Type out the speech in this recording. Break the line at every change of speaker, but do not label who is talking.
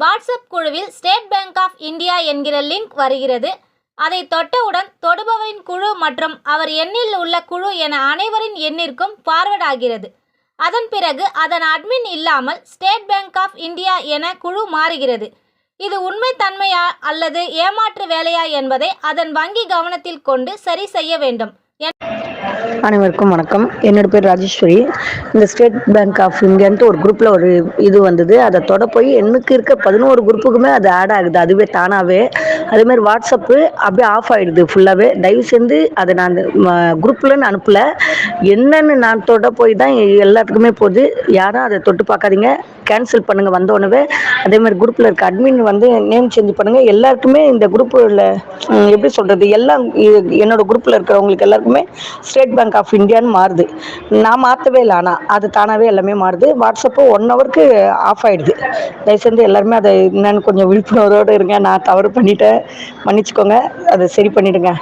WhatsApp குழுவில் State Bank of India என்கிற link வருகிறது. அதை தொட்டவுடன் தொடுபவரின் குழு மற்றும் அவர் எண்ணில் உள்ள குழு என அனைவரின் எண்ணிற்கும் ஃபார்வர்ட் ஆகிறது. அதன் பிறகு அதன் அட்மின் இல்லாமல் ஸ்டேட் பேங்க் ஆஃப் இந்தியா என குழு மாறுகிறது. இது உண்மைத்தன்மையா அல்லது ஏமாற்று வேலையா என்பதை அதன் வங்கி கவனத்தில் கொண்டு சரி செய்ய வேண்டும்.
அனைவருக்கும் வணக்கம். என்னோட பேர் ராஜேஸ்வரி. இந்த ஸ்டேட் பேங்க் ஆஃப் இந்தியான்ட்டு ஒரு குரூப்பில் ஒரு இது வந்தது. அதை தொட போய் எனக்கு இருக்க பதினோரு குரூப்புக்குமே அது ஆட் ஆகுது. அதுவே தானாகவே அதேமாதிரி வாட்ஸ்அப்பு அப்படியே ஆஃப் ஆகிடுது ஃபுல்லாகவே தயவு செஞ்சு அதை நான் குரூப்லன்னு அனுப்பல. என்னென்னு நான் தொட போய் தான் எல்லாத்துக்குமே போகுது. யாரும் அதை தொட்டு பார்க்காதீங்க. கேன்சல் பண்ணுங்கள் வந்தோடனே அதேமாதிரி குரூப்பில் இருக்க அட்மின் வந்து நேம் சேஞ்ச் பண்ணுங்கள் எல்லாருக்குமே இந்த குரூப்பில் எப்படி சொல்கிறது எல்லாம் என்னோட குரூப்பில் இருக்கிறவங்களுக்கு எல்லாருக்குமே ஸ்டேட் பேங்க் ஆஃப் இந்தியான்னு மாறுது. நான் மாற்றவே இல்லை ஆனால் அது தானாகவே எல்லாமே மாறுது. வாட்ஸ்அப்பு ஒன் ஹவருக்கு ஆஃப் ஆகிடுது தயவுசெய்து எல்லாருமே அதை என்னன்னு கொஞ்சம் விழிப்புணர்வோடு இருங்க. நான் தவறு பண்ணிட்டேன். மன்னிச்சுக்கோங்க அதை சரி பண்ணிவிடுங்க